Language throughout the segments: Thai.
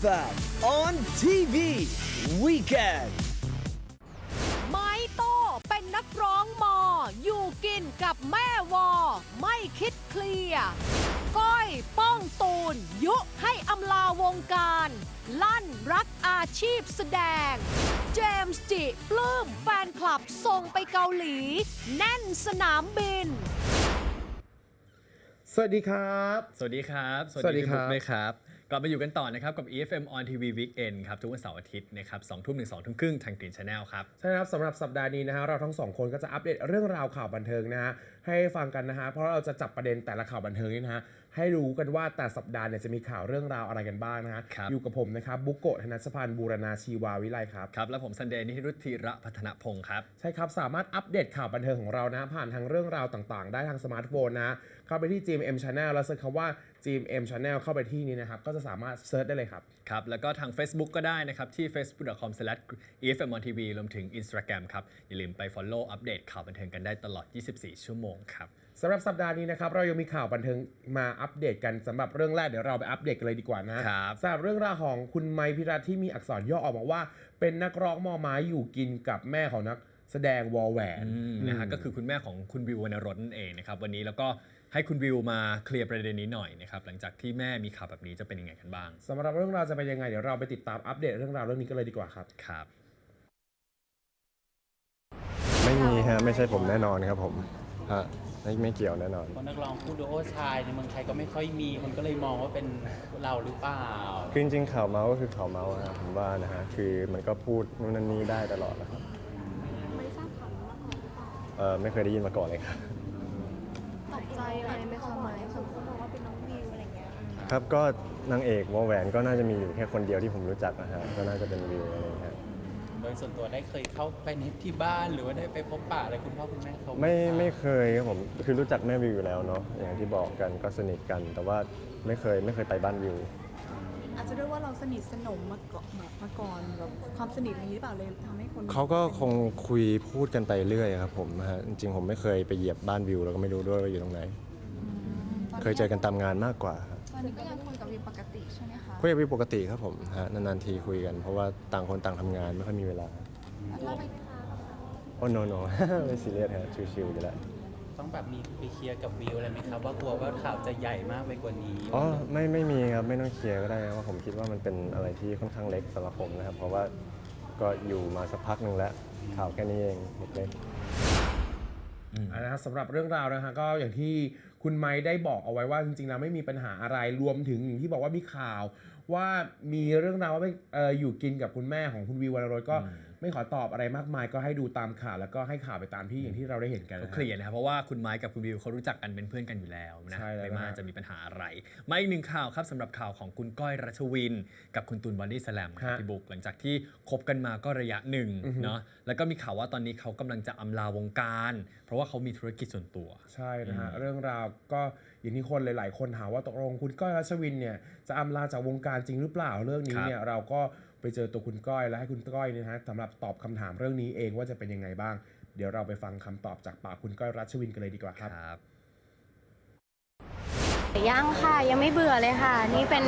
FM on TV Weekend ไม้โต้เป็นนักร้องมอ อยู่กินกับแม่วอ ไม่คิดเคลียร์ก้อยป้องตูน ยุให้อำลาวงการ ลั่นรักอาชีพแสดง เจมส์จิ ปลื้มแฟนคลับส่งไปเกาหลี แน่นสนามบิน สวัสดีครับ สวัสดีครับ สวัสดีพี่ครับบุ๊ด้วยครับ กลับมาอยู่กันต่อนะครับกับ EFM on TV Weekend ครับทุกวันเสาร์อาทิตย์นะครับสองทุ่มถึงสองทุ่มครึ่งทางกรีนชาแนลครับ ใช่ครับสำหรับสัปดาห์นี้นะฮะเราทั้งสองคนก็จะอัปเดตเรื่องราวข่าวบันเทิงนะฮะให้ฟังกันนะฮะเพราะเราจะจับประเด็นแต่ละข่าวบันเทิงนี่นะฮะ ให้รู้กันว่าแต่สัปดาห์เนี่ยจะมีข่าวเรื่องราวอะไรกันบ้างนะฮะครับอยู่กับผมนะครับบุ๊กโกะธนชพันธ์บูรณาชีวาวิไลครับครับ แล้วผมซันเดย์นิธิรุตธีระพัฒนพงศ์ครับ ใช่ครับ สามารถอัปเดตข่าวบันเทิงของเรานะ ผ่านทางเรื่องราวต่างๆ ได้ทางสมาร์ทโฟนนะ เข้าไปที่ GMM Channel แล้วเสิร์ชคำว่า GMM Channel เข้าไปที่นี้นะครับ ก็จะสามารถเซิร์ชได้เลยครับ ครับ แล้วก็ทาง Facebook ก็ได้นะครับ ที่ facebook.com/efmonTV รวมถึง Instagram ครับอย่าลืมไป follow อัปเดตข่าวบันเทิงกันได้ตลอด 24 ชั่วโมงครับ สำหรับสัปดาห์นี้นะครับเรายังมีข่าวบันเทิงมาอัปเดตกันสำหรับเรื่องแรกเดี๋ยวเราไปอัปเดตกันเลยดีกว่านะครับสำหรับเรื่องราวของคุณไมค์พิรัตที่มีอักษรย่อออกมาว่า เป็นนักร้องมอม้าอยู่กินกับแม่ของนักแสดงวอลแหวนอืมนะฮะก็คือคุณแม่ของคุณวิววรรณรสนั่นเองนะครับวันนี้แล้วก็ให้คุณวิวมาเคลียร์ประเด็นนี้หน่อยนะครับหลังจากที่แม่มีข่าวแบบนี้จะเป็นยังไงกันบ้างสำหรับเรื่องราวจะเป็นยังไงเดี๋ยวเราไปติดตามอัปเดตเรื่องราวเรื่องนี้กันเลยดีกว่าครับครับ ไม่มีฮะไม่ใช่ผมแน่นอนครับผมฮะ ไม่ไม่เกี่ยวแน่นอนเพราะนักร้องคู่ดูโอชายในเมืองไทยก็ไม่ค่อยมีคนก็เลยมองว่าเป็นเราหรือเปล่า คือจริงๆข่าวเมาส์ก็คือข่าวเมาส์นะครับผมว่านะฮะคือมันก็พูดนู่นนั่นนี่ได้ตลอดนะครับไม่ทราบข่าวมาก่อนเออไม่เคยได้ยินมาก่อนเลยครับ ตกใจอะไรไหมคะไหมสมมติบอกว่าเป็นน้องวิวอะไรเงี้ยครับก็นางเอกวอลแหวนก็น่าจะมีอยู่แค่คนเดียวที่ผมรู้จักนะฮะก็น่าจะเป็นวิวอะไรอ ย่างเงี้ยโดยส่วนตัวได้เคยเข้าไปในที่บ้านหรือว่าได้ไปพบปะอะไรคุณพ่อคุณแม่เขาหไม่คะไม่เคยครับผมคือรู้จักแม่วิวอยู่แล้วเนาะอย่างที่บอกกันก็สนิทกัน แต่ว่าไม่เคยไม่เคยไปบ้านวิว อาจจะด้วยว่าเราสนิทสนมมาก่อนแบบมาก่อนแบบความสนิทนี้หรือเปล่าเลยทำให้คนเขาก็คงคุยพูดกันไปเรื่อยครับผมนะฮะจริงๆผมไม่เคยไปเหยียบบ้านวิวแล้วก็ไม่รู้ด้วยว่าอยู่ตรงไหนเคยเจอกันตามงานมากกว่าครับตอ นนี้ก็ยังคุยกับวิวปกติใช่ไหมคะคุยกับวิวปกติครับผมฮะนานๆทีคุยกันเพราะว่าต่างคนต่างทำงานไม่ค่อยมีเวลาเราไปโอ้โนโน ไม่ซีเรียสฮะชิวๆอยู่แล้วต้องแบบมีไปเคลียร์กับวิวอะไรไหมครับ ว่ากลัวว่าข่าวจะใหญ่มากไปกว่านี้อ๋อไม่ไม่มีครับไม่ต้องเคลียร์ก็ได้ครับว่าผมคิดว่ามันเป็นอะไรที่ค่อนข้างเล็กสำหรับผมนะครับ เพราะว่าก็อยู่มาสักพักหนึ่งแล้วข่าวแค่นี้เองเล็กๆ นะฮะสำหรับเรื่องราวนะฮะก็อย่างที่คุณไม้ได้บอกเอาไว้ว่าจริงๆแล้วไม่มีปัญหาอะไรรวมถึงอย่างที่บอกว่ามีข่าว ว่ามีเรื่องราวว่าไปเอ่ออยู่กินกับคุณแม่ของคุณวิววรรณรสก็ ไม่ขอตอบอะไรมากมายก็ให้ดูตามข่าวแล้วก็ให้ข่าวไปตามที่อย่างที่เราได้เห็นกันก็นะฮะเคลียร์นะครับเพราะว่าคุณไม้กับคุณวิวเขารู้จักกันเป็นเพื่อนกันอยู่แล้วนะใช่แล้วไม่น่านะฮะจะมีปัญหาอะไร มาอีกหนึ่งข่าวครับสำหรับข่าวของคุณก้อยรัชวิน กับคุณตูนบอดี้สแลมครับพี่บุ๊กหลังจากที่คบกันมาก็ระยะหนึ่งเนาะแล้วก็มีข่าวว่าตอนนี้เขากำลังจะอำลาวงการ เพราะว่าเขามีธุรกิจส่วนตัว ใช่นะฮะเรื่องราวก็อย่างที่คนหลาย ๆ คนถามว่าตกลงคุณก้อยรัชวินเนี่ยจะอำลาจากวงการจริงหรือเปล่าเรื่องนี้เนี่ยเราก็ ไปเจอตัวคุณก้อยและให้คุณก้อยเนี่ยนะฮะสำหรับตอบคำถามเรื่องนี้เองว่าจะเป็นยังไงบ้าง เดี๋ยวเราไปฟังคำตอบจากปากคุณก้อยรัชวินกันเลยดีกว่าครับครับยังค่ะยังไม่เบื่อเลยค่ะ นี่เป็น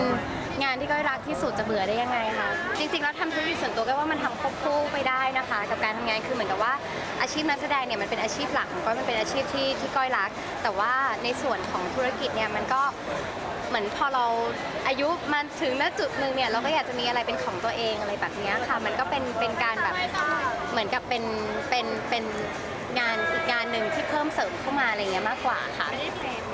งานที่ก้อยรักที่สุดจะเบื่อได้ยังไงคะจริงๆแล้วทำธุรกิจส่วนตัวก็ว่ามันทำควบคู่ไปได้นะคะ กับการทำงานคือเหมือนกับว่าอาชีพนักแสดงเนี่ยมันเป็นอาชีพหลักของก้อยมันเป็นอาชีพที่ที่ก้อยรัก แต่ว่าในส่วนของธุรกิจเนี่ยมันก็เหมือนพอเราอายุมาถึงณจุดหนึ่งเนี่ยเราก็อยากจะมีอะไรเป็นของตัวเองอะไรแบบเนี้ยค่ะ มันก็เป็นเป็นการแบบเหมือนกับเป็นเป็นเป็นงานอีกงานหนึ่งที่เพิ่มเสริมเข้ามาอะไรเงี้ยมากกว่าค่ะ ไม่ได้เฟรมนะ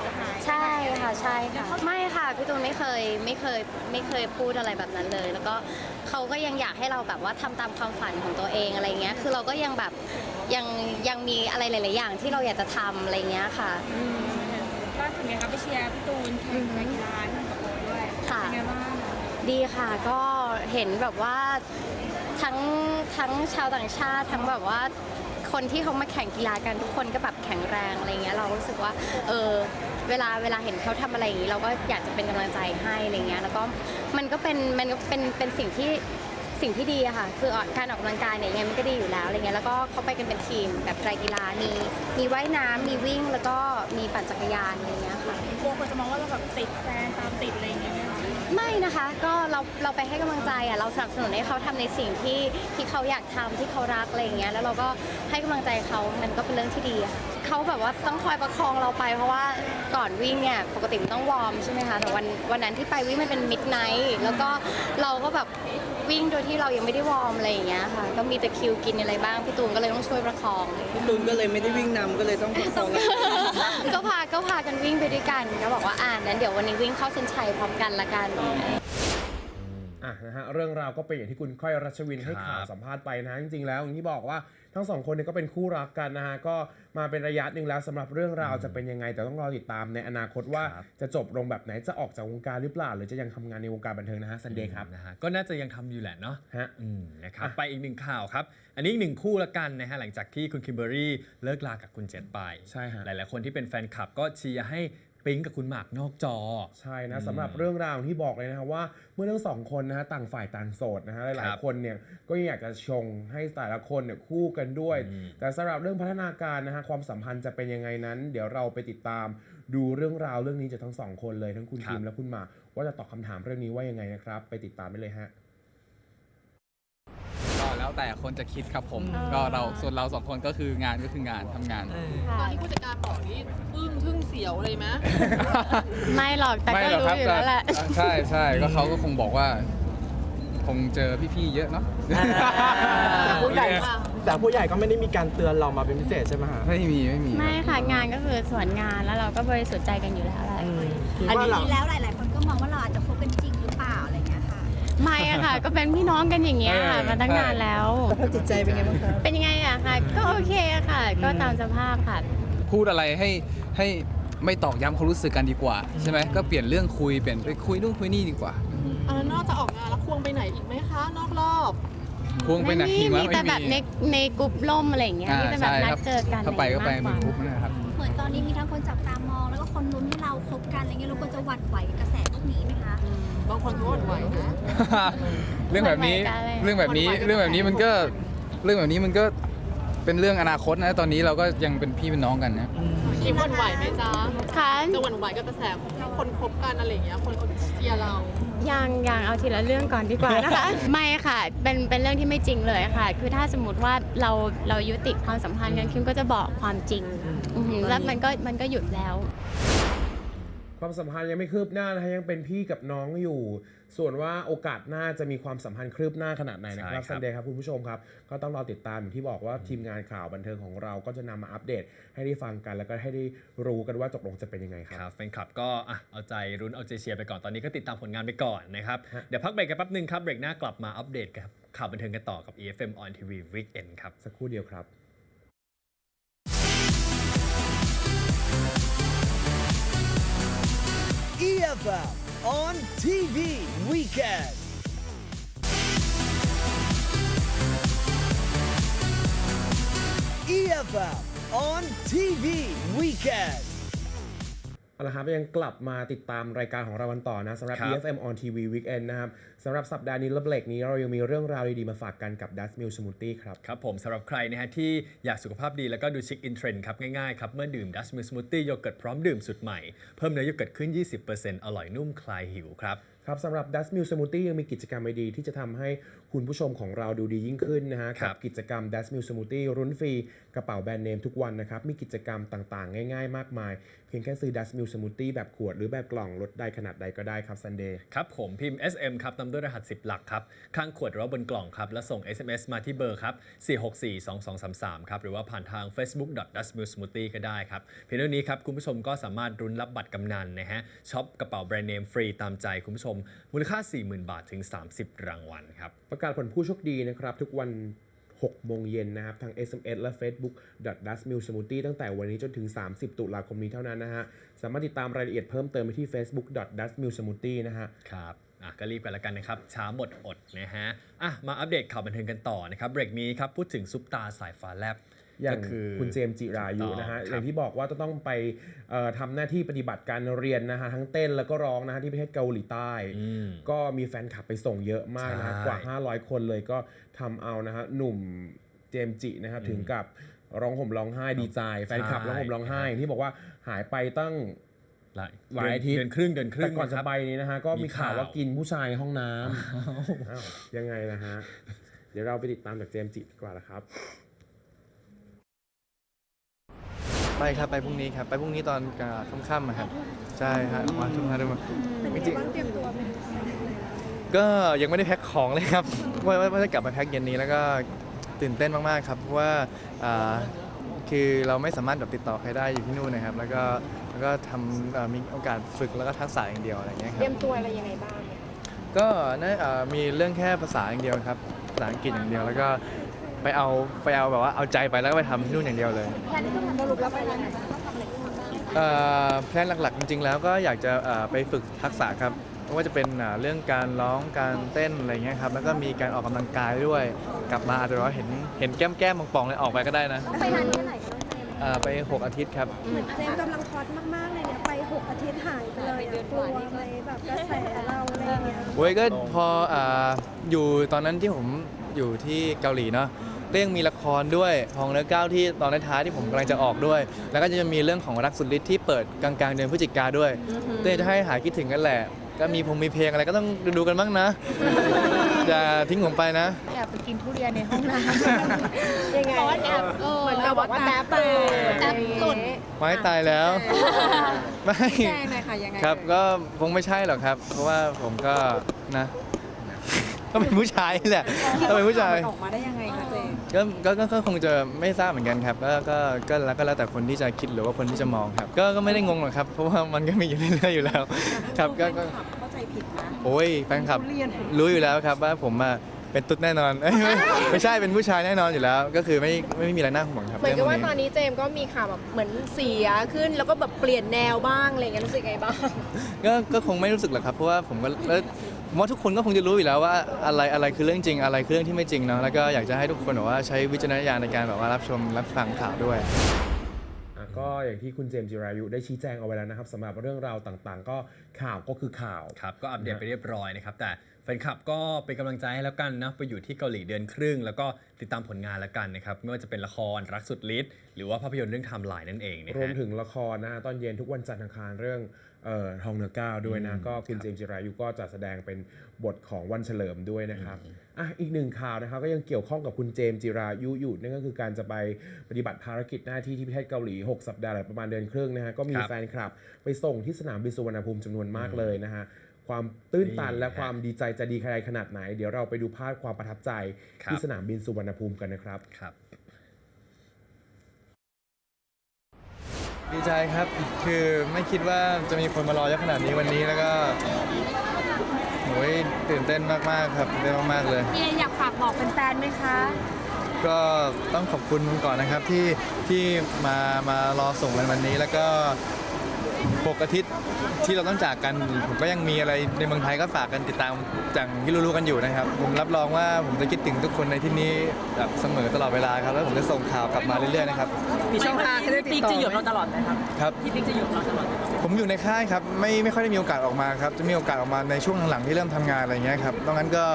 คะใช่ค่ะใช่ค่ะไม่ค่ะพี่ตูนไม่เคยไม่เคยไม่เคยพูดอะไรแบบนั้นเลย แล้วก็เขาก็ยังอยากให้เราแบบว่าทำตามความฝันของตัวเองอะไรเงี้ยคือเราก็ยังแบบยังยังมีอะไรหลาย ๆ อย่างที่เราอยากจะทำอะไรเงี้ยค่ะล่าสุดเนี่ยครับไปเชียร์พี่ตูนแข่งในกีฬาที่สิงคโปร์ด้วยค่ะเป็นไงบ้างดีค่ะก็เห็นแบบว่าทั้งทั้งชาวต่างชาติทั้งแบบว่าคนที่เขามาแข่งกีฬากันทุกคนก็แบบแข็งแรงอะไรเงี้ยเรารู้สึกว่าเออ เวลาเวลาเห็นเขาทำอะไรอย่างนี้ เราก็อยากจะเป็นกำลังใจให้อะไรเงี้ยแล้วก็มันก็เป็นมันก็เป็นเป็นสิ่งที่สิ่งที่ดีอะค่ะ คือการออกกำลังกายเนี่ยยังไงมันก็ดีอยู่แล้วอะไรเงี้ยแล้วก็เขาไปกันเป็นทีมแบบไตรกีฬามีมีว่ายน้ำมีวิ่งแล้วก็มีปั่นจักรยานอะไรเงี้ยค่ะกลัวคนจะมองว่าเราแบบติดแฟนตามติดอะไรอย่างเงี้ยไหมคะไม่นะคะก็เราเราไปให้กำลังใจอะเราสนับสนุนให้เขาทำในสิ่งที่ที่เขาอยากทำที่เขารักอะไรอย่างเงี้ยแล้วเราก็ให้กำลังใจเขามันก็เป็นเรื่องที่ดีอะ เขาแบบว่าต้องคอยประคองเราไป เพราะว่าก่อนวิ่งเนี่ยปกติมันต้องวอร์มใช่ไหมคะแต่วันวันนั้นที่ไปวิ่งมันเป็นมิดไนท์แล้วก็เราก็แบบวิ่งโดยที่เรายังไม่ได้วอร์มอะไรอย่างเงี้ยค่ะก็มีแต่คิวกินอะไรบ้างพี่ตูนก็เลยต้องช่วยประคอง พี่ตูนก็เลยไม่ได้วิ่งนำก็เลยต้องประคองก็พาก็พากันวิ่งไปด้วยกันก็บอกว่าอ่านั้นเดี๋ยววันนี้วิ่งเข้าเส้นชัยพร้อมกันละกันอ่ะนะฮะเรื่องราวก็เป็นอย่างที่คุณค่อยรัชวินให้ครับข่าวสัมภาษณ์ไปนะจริงๆแล้วอย่างที่บอกว่าทั้งสองคนเนี่ยก็เป็นคู่รักกันนะฮะก็มาเป็นระยะหนึ่งแล้วสำหรับเรื่องราวจะเป็นยังไง แต่ต้องรอติดตามในอนาคตว่าครับจะจบลงแบบไหนจะออกจากวงการหรือเปล่า หรือจะยังทำงานในวงการบันเทิงนะฮะซันเดย์ครับนะฮะก็น่าจะยังทำอยู่แหละเนาะฮะอืมนะครับอะไปอีกหนึ่งข่าวครับ อันนี้อีกหนึ่งคู่ละกันนะฮะหลังจากที่คุณคิมเบอรี่เลิกลากับคุณเจษไปใช่ฮะหลายๆคนที่เป็นแฟนคลับก็เชียร์ให้ ปิ๊งกับคุณหมากนอกจอ ใช่นะสำหรับเรื่องราวที่บอกเลยนะครับว่าเมื่อทั้งสองคนนะฮะต่างฝ่ายต่างโสดนะฮะหคลายรับๆคนเนี่ยก็อยากจะชงให้แต่ละคนเนี่ยคู่กันด้วยอืมแต่สำหรับเรื่องพัฒนาการนะฮะความสัมพันธ์จะเป็นยังไงนั้น เดี๋ยวเราไปติดตาม ดูเรื่องราวเรื่องนี้จากทั้งสองคนเลยทั้งคุณครับ คิมและคุณหมากว่าจะตอบคำถามเรื่องนี้ว่ายังไงนะครับ ไปติดตามได้เลยฮะก็ แล้วแต่คนจะคิดครับผม ก็เราส่วนเราสองคนก็คืองานก็คืองานทำงาน ตอนที่ผู้จัดการบอกนี่อึ้งทึ่งเสียวเลยไหมไม่หรอกแต่ไม่ก็หรอกรู้ครับอยู่แล้วแหละ ใช่ใช่ก็เขาก็คงบอกว่า คงเจอพี่ๆเยอะเนาะแต่ผู้ใหญ่แต่ผู้ใหญ่ก็ไม่ได้มีการเตือนเรามาเป็นพิเศษใช่ไหมฮะไม่มีไม่มีไม่ค่ะงานก็คือส่วนงานแล้วเราก็บริสุทธิ์ใจกันอยู่แล้วแหละคิดว่าหลังแล้วหลาย ๆ คนก็มองว่าเราอาจจะคบกันจริงหรือเปล่ ไม่อะค่ะ ก็เป็นพี่น้องกันอย่างเงี้ยค่ะมาตั้งนานแล้วสภาพจิตใจเป็นไงบ้างครับเป็นยังไงอะค่ะ ก็โอเคอะค่ะ ก็ตามสภาพค่ะ พูดอะไรให้ให้ไม่ตอกย้ำความรู้สึกกันดีกว่า ใช่ไหมก็เปลี่ยนเรื่องคุยเปลี่ยนไปคุยนู่นคุยนี่ดีกว่าอันนั้นนอกจากออกงานแล้วควงไปไหนอีกไหมคะ นอกรอบพวงไปไหนไม่มีวะมีแต่ไม่แบบในในกลุ่มล่มอะไรอย่างเงี้ยอ่าที่จะแบบใช่นัคดรับเจอกันถ้าไปก็ไปมากกว่าเป็นกรุ๊ปนะครับเห มือนตอนนี้มีทั้งคนจับตามอง แล้วก็คนลุ้นให้เราคบกันอะไรเงี้ยเราก็จะหวั่นไหวกับกระแสพวกนี้ไหมคะ บางคนก็หวั่นไหวนะ เรื่องแบบนี้หวั่นไหวกันเลยเรื่องแบบนี้หวั่นไหวกันเรื่องแบบนี้มันก็เรื่องแบบนี้มันก็เป็นเรื่องอนาคตนะตอนนี้เราก็ยังเป็นพี่เป็นน้องกันนะ คิมหวั่นไหวไหมจ๊ะค่ะ จะหวั่นไหวกับกระแสคนคบกันอะไรอย่างเงี้ย คนเชียร์เรา ยังยังเอาทีละเรื่องก่อนดีกว่านะคะ ไม่ค่ะเป็นเป็นเรื่องที่ไม่จริงเลยค่ะ คือถ้าสมมติว่าเราเรายุติความสัมพันธ์กันคิมก็จะบอกความจริงอือหือแล้วมันก็มันก็หยุดแล้ว ความสัมพันธ์ยังไม่คืบหน้านะฮะยังเป็นพี่กับน้องอยู่ ส่วนว่าโอกาสหน้าจะมีความสัมพันธ์คืบหน้าขนาดไหนนะครับใช่ครับซันเดย์ครับคุณผู้ชมครับ ก็ต้องรอติดตามอย่างที่บอกว่าทีมงานข่าวบันเทิงของเราก็จะนำมาอัปเดต ให้ได้ฟังกันแล้วก็ให้ได้รู้กันว่าตกลงจะเป็นยังไงคครับรับแฟนคลับก็อะเอาใจรุ้นเอาใจเชียร์ไปก่อนตอนนี้ก็ติดตามผลงานไปก่อนนะครับฮะเดี๋ยวพักเบรกกันแป๊บหนึงครับเบรกหน้ากลับมาอัปเดตกับข่าวบันเทิงกันต่อกับ EFM on TV Weekend ครับสักครู่เดียวครับ EFL on TV Weekend. EFL on TV Weekend. เอาละครับยังกลับมาติดตามรายการของเรากันต่อนะสำหรับครับ EFM on TV Weekend นะครับสำหรับสัปดาห์นี้และเบรกนี้เรายังมีเรื่องราวดีๆ มาฝากกันกับ Dust Mill Smoothie ครับ ครับผมสำหรับใครนะฮะที่อยากสุขภาพดีแล้วก็ดูชิคอินเทรนด์ครับ ง่ายๆครับ เมื่อดื่มดัชมิลสมูทตี้โยเกิร์ตพร้อมดื่มสุดใหม่ เพิ่มเนื้อโยเกิร์ตขึ้น 20%อร่อยนุ่มคลายหิวครับครับสำหรับ Dust Mill Smoothie ยังมีกิจกรรมดีๆที่จะทำให้ คุณผู้ชมของเราดูดียิ่งขึ้นนะฮะครักับกิจกรรม Dust Mill Smoothie รุ้นฟรีกระเป๋าแบรนด์เนมทุกวันนะครับมีกิจกรรมต่างๆ ง่ายๆ มากมาย เพียงแค่ซื้อ Dust Mill Smoothie แบบขวดหรือแบบกล่องลดได้ขนาดใดก็ได้ครับ Sunday ครับผมพิมพ์ SM ครับนำด้วยรหัส 10 หลักครับข้างขวดหรือว่าบนกล่องครับแล้วส่ง SMS มาที่เบอร์ครับ4642233ครับหรือว่าผ่านทาง facebook d u s t m i l smoothie ก็ได้ครับเพียงเท่านี้ครับคุณผู้ชมก็สามารถรุ้นรับบัตรกำนันนะฮะช็อปกระเป๋าแบรนด์เนมฟรีตามใจคุณผู้ชมมูลค่า 40,000 บาทถึง 30 รางวัลครับกาศผลผู้โชคดีนะครับทุกวัน 6 โมงเย็นนะครับ ทาง SMS และ Facebook d u s t m i l Smoothie ตั้งแต่วันนี้จนถึง 30 ตุลาคมนี้เท่านั้นนะฮะ สามารถติดตามรายละเอียดเพิ่มเติมไปที่ Facebook d u s t m i l Smoothie นะฮะ ครับอะก็รีบกันแล้วกันนะครับ ช้าหมดอดนะฮะอะมาอัปเดตข่าวบันเทิงกันต่อนะครับ เบรกนี้ครับ พูดถึงซุปตาสายฟ้าแลบ อย่างก็คือคุณเจมส์จิรายุนะฮะถูกต้องอย่างครับที่บอกว่าจะต้องไปเอ่อทำหน้าที่ปฏิบัติการเรียนนะฮะทั้งเต้นแล้วก็ร้องนะฮะที่ประเทศเกาหลีใต้อืมก็มีแฟนคลับไปส่งเยอะมากนะฮะใช่กว่า 500 คนเลยก็ทำเอานะฮะหนุ่มเจมส์จินะครับอืมถึงกับร้องห่มร้องไห้ดีใจแฟนคลับใช่ร้องห่มร้องไห้อย่างที่บอกว่าหายไปตั้งหลายหลายอาทิตย์เดือนครึ่งเดือนครึ่แต่งก่อนจะครับไปนี้นะฮะก็มีมีข่าวข่าวว่ากินผู้ชายในห้องน้ำอ้าวยังไงนะฮะเดี๋ยวเราไปติดตามจากเจมส์จิดีกว่านะครับ ไปครับไปพรุ่งนี้ครับไปพรุ่งนี้ตอนกลางค่ำๆอะครับใช่ฮะมาทุ่มห้าทุ่มจริงๆ เตรียมตัวไหมก็ยังไม่ได้แพ็คของเลยครับ ว่าว่าว่าจะกลับมาแพ็คเย็นนี้แล้วก็ตื่นเต้นมากๆครับเพราะว่าอ่าคือเราไม่สามารถแบบติดต่อใครได้อยู่ที่นู่นนะครับ แล้วก็แล้วก็ทำเอ่อมีโอกาสฝึกแล้วก็ทักษะอย่างเดียวอะไรอย่างเงี้ยคเตรัรียบมตัวอะไรยังไงบ้างก็น่าเอ่อมีเรื่องแค่ภาษาอย่างเดียวครับภาษาอังกฤษอย่างเดียว แล้วก็ ไปเอาไปเอาแบบว่าเอาใจไปแล้วก็ไปทำที่นู่นอย่างเดียวเลย แพลนที่ต้องทำสรุปแล้วไปยังไงบ้างเอ่อแพลนหลักๆ จริงๆ แล้วก็อยากจะเอ่อไปฝึกทักษะครับไม่ว่าจะเป็นอ่าเรื่องการร้องการเต้นอะไรเงี้ยครับแล้วก็มีการออกกำลังกายด้วย กลับมาอาจจะว่าเห็นเห็นแก้มแก้มๆป่องๆเลยออกไปก็ได้นะไปนานแค่ไหนคะอ่าไป 6 อาทิตย์ครับ เหมือนเจมส์กำลังคอสมากๆเลยเนี่ยไป 6 อาทิตย์หายไปเลยอะกลัวไหมแบบกระแสเราอะไรอย่างเงี้ยโอ้ยก็พออ่าอยู่ตอนนั้นที่ผม อยู่ที่เกาหลีเนาะก็ยังมีละครด้วยทองเนื้อก้าวที่ตอนท้ายๆที่ผมกำลังจะออกด้วย แล้วก็จะมีเรื่องของรักสุดฤทธิ์ที่เปิดกลางๆเดือนพฤศจิกาด้วยก็จะให้หายคิดถึงกันแหละ ก็มีพงมีเพลงอะไรก็ต้องดูๆกันบ้างนะอย่าทิ้งผมไปนะแอบไปกินทุเรียนในห้องน้ำยังไงแอบเหมือนเราบอกว่าแท็บเปิดแท็บหลุดไม้ตายแล้ว ไม่แจ้งหน่อยค่ะยังไงครับก็คงไม่ใช่หรอกครับ เพราะว่าผมก็นะ ก็เป็นผู้ชายนี่แหละก็เป็นผู้ชาย ออกมาได้ยังไงคะเจมส์ก็ก็ก็ก็คงจะไม่ทราบเหมือนกันครับ ก็ก็ก็แล้วก็แล้วแต่คนที่จะคิดหรือว่าคนที่จะมองครับ ก็ก็ไม่ได้งงหรอกครับ เพราะว่ามันก็มีอยู่เรื่อยๆอยู่แล้ว ครับก็ก็เข้าใจผิดนะโอ้ยแฟนคลับทุเรียนรู้อยู่แล้วครับว่าผมอะเป็นตุ๊ดแน่นอนเอ้ยไม่ไม่ใช่เป็นผู้ชายแน่นอนอยู่แล้ว ก็คือไม่ไม่มีอะไรน่าห่วงครับเหมือนกับว่าตอนเรื่งพวกนี้เจมส์ก็มีข่าวแบบเหมือนเสียขึ้นแล้วก็แบบเปลี่ยนแนวบ้างอะไรอย่างเงี้ยรู้สึกไงบ้าง ก็ก็คงไม่รู้สึกหรอกครับ เพราะว่าผมก็แล้ว ผมว่าทุกคนก็คงจะรู้อยู่แล้วว่าอะไรอะไรคือเรื่องจริงอะไรคือเรื่องที่ไม่จริงเนาะแล้วก็อยากจะให้ทุกคนแบบว่าใช้วิจารณญาณในการแบบว่ารับชมรับฟังข่าวด้วย อะก็อย่างที่คุณเจมส์จิรายุได้ชี้แจงเอาไว้แล้วนะครับสำหรับเรื่องราวต่างๆ ก็ข่าวก็คือข่าว ครับก็อัปเดตไปเรียบร้อยนะครับ แต่แฟนคลับก็เป็นกำลังใจให้แล้วกันนะไปอยู่ที่เกาหลีเดือนครึ่ง แล้วก็ติดตามผลงานแล้วกันนะครับ ไม่ว่าจะเป็นละครรักสุดฤทธิ์หรือว่าภาพยนตร์เรื่องไทม์ไลน์นั่นเองนะรวมฮะ ถึงละครนะฮะตอนเย็นทุกวันจันทร์อังคารเรื่อง เอ่อทองเหนือก้าวด้วยนะอืมก็คุณครับเจมส์จิรายุก็จะแสดงเป็นบทของวันเฉลิมด้วยนะครับอะอีกหนึ่งข่าวนะครับก็ยังเกี่ยวข้องกับคุณเจมส์จิรายุอยู่นั่นก็คือการจะไปปฏิบัติภารกิจหน้าที่ที่ประเทศเกาหลี 6 สัปดาห์หรือประมาณเดือนครึ่งนะฮะก็มีครับแฟนคลับ ไปส่งที่สนามบินสุวรรณภูมิจำนวนมากเลยนะฮะความตื้นตันนี่และฮะความดีใจจะดีขนาดไหน เดี๋ยวเราไปดูภาพความประทับใจครับที่สนามบินสุวรรณภูมิกันนะครับครับ ดีใจครับ คือไม่คิดว่าจะมีคนมารอเยอะขนาดนี้วันนี้แล้วก็โอ้ยตื่นเต้นมากๆครับตื่นเต้นมากๆเลย มีอะไรอยากฝากบอกแฟนๆไหมคะ ก็ต้องขอบคุณก่อนนะครับที่ที่มามารอส่งกันวันนี้แล้วก็ ปกอาทิตย์ที่เราต้องจากกันผมก็ยังมีอะไรในเมืองไทยก็ฝากกันติดตามอย่างที่รู้ๆกันอยู่นะครับ ผมรับรองว่าผมจะคิดถึงทุกคนในที่นี้แบบเสมอตลอดเวลาครับแล้วผมจะส่งข่าวกลับมาเรื่อยๆนะครับมีช่องทางให้ได้ติดต่อจะอยู่เราตลอดไหมครับครับพี่ปิ๊กจะอยู่เราตลอดไหมผมอยู่ในค่ายครับไม่ไม่ค่อยได้มีโอกาสออกมาครับจะมีโอกาสออกมาในช่วงหลังๆที่เริ่มทำงานอะไรเงี้ยครับดังนั้นก็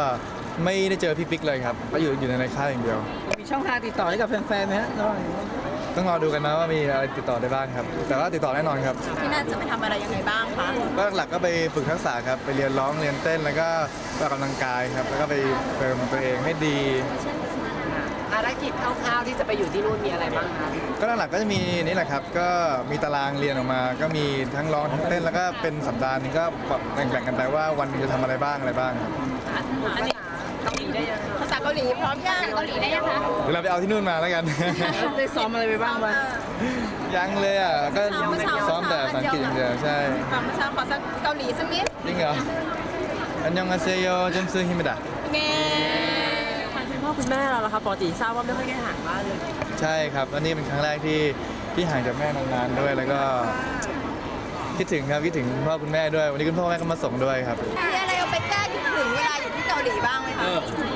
ไม่ได้เจอพี่ปิ๊กเลยครับก็อยู่อยู่ในค่ายอย่างเดียว มีช่องทางติดต่อให้กับแฟนๆไหมฮะระหว่างนี้ ต้องรอดูกันนะว่ามีอะไรติดต่อได้บ้างครับ แต่ว่าติดต่อแน่นอนครับ ที่น่าจะไปทำอะไรยังไงบ้างคะก็หลักๆก็ไปฝึกทักษะครับ ไปเรียนร้องเรียนเต้นแล้วก็ไปออกกำลังกายครับ แล้วก็ไปเติมตัวเองให้ดี ภารกิจคร่าวๆที่จะไปอยู่ที่นู่นมีอะไรบ้างคะก็หลักๆก็จะมีนี่แหละครับ ก็มีตารางเรียนออกมา ก็มีทั้งร้องทั้งเต้นแล้วก็เป็นสัปดาห์หนึงก็แบ่งๆกันไปว่าวันหนึงจะทำอะไรบ้างอะไรบ้างครับ อันนี้ หลีพร้อมยังเกาหลีได้ยังคะเดี๋ยวเราไปเอาที่นู่นมาแล้วกัน ได้ซ้อมอะไรไปบ้างไหมยังเลยอะ ก็ซ้อมแต่ภาษาอังกฤษอย่างเดียวใช่ฟังภาษาขอสักเกาหลีสักนิดจริงเหรออันยองอาเซโยจมซือฮิมดะเน่ทางคุณพ่อคุณแม่เราล่ะครับปกติทราบว่าไม่ค่อยได้ห่างบ้านเลย ใช่ครับอันนี้เป็นครั้งแรกที่ที่ห่างจากแม่นานๆด้วยแล้วก็คิดถึงครับคิดถึงพ่อคุณแม่ด้วย วันนี้คุณพ่อแม่ก็มาส่งด้วยครับ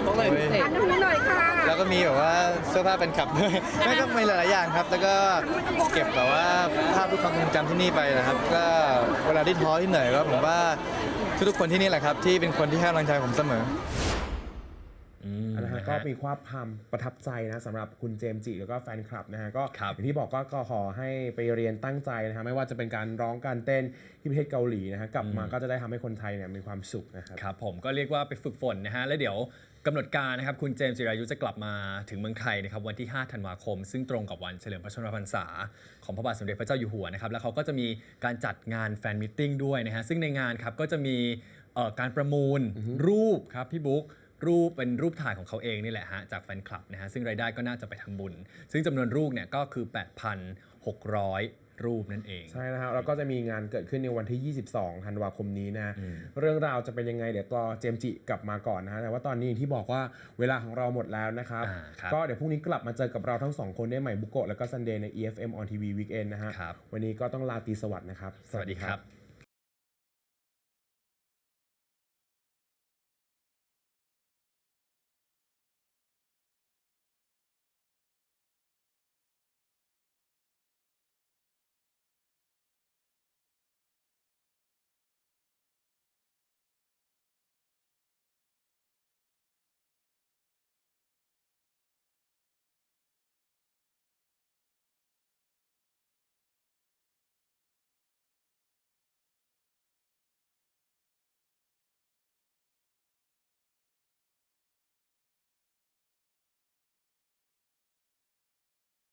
ต้องเลยพิเศษ อันนั้นหน่อยค่ะแล้วก็มีแบบว่าเสื้อผ้าเป็นขับด้วย ไม่ก็มีหลายๆอย่างครับ แล้วก็เก็บแบบว่าภาพทุกความทรงจำที่นี่ไปนะครับ ก็เวลาที่ท้อที่เหนื่อยก็ผมว่าทุกๆคนที่นี่แหละครับ ที่เป็นคนที่ให้กำลังใจผมเสมอ อืม นะฮะ นะค ก็มีความพามประทับใจนะสำหรับคุณเจมส์จิแล้วก็แฟนคลับนะฮะก็ครับอย่างที่บอกก็ก็ขอให้ไปเรียนตั้งใจนะฮะไม่ว่าจะเป็นการร้องการเต้นที่ประเทศเกาหลีนะฮะกลับมาก็จะได้ทำให้คนไทยเนี่ยมีความสุขนะครับครับผมก็เรียกว่าไปฝึกฝนนะฮะแล้วเดี๋ยวกำหนดการนะครับคุณเจมส์จิรายุจะกลับมาถึงเมืองไทยนะครับวันที่ 5 ธันวาคม ซึ่งตรงกับวันเฉลิมพระชนมพรรษา ของพระบาทสมเด็จพระเจ้าอยู่หัวนะครับแล้วเขาก็จะมีการจัดงานแฟนมิทติ้งด้วยนะฮะซึ่งในงานครับก็จะมีเอ่อการประมูลรูปครับพี่บุ๊ก รูปเป็นรูปถ่ายของเขาเองนี่แหละฮะจากแฟนคลับนะฮะซึ่งรายได้ก็น่าจะไปทำบุญ ซึ่งจำนวนรูปเนี่ยก็คือ 8,600 รูปนั่นเอง ใช่นะครับแล้วก็จะมีงานเกิดขึ้นในวันที่ 22 ธันวาคมนี้นะเรื่องราวจะเป็นยังไงเดี๋ยวต่อเจมส์จิกลับมาก่อนนะฮะแต่ว่าตอนนี้อย่างที่บอกว่าเวลาของเราหมดแล้วนะครับอ่าครับก็เดี๋ยวพรุ่งนี้กลับมาเจอกับเราทั้งสองคนได้ใหม่บุโกะแล้วก็ซันเดย์ใน EFM on TV Weekend นะฮะครับวันนี้ก็ต้องลาตรีสวัสดิ์นะครับ สวัสดีครับ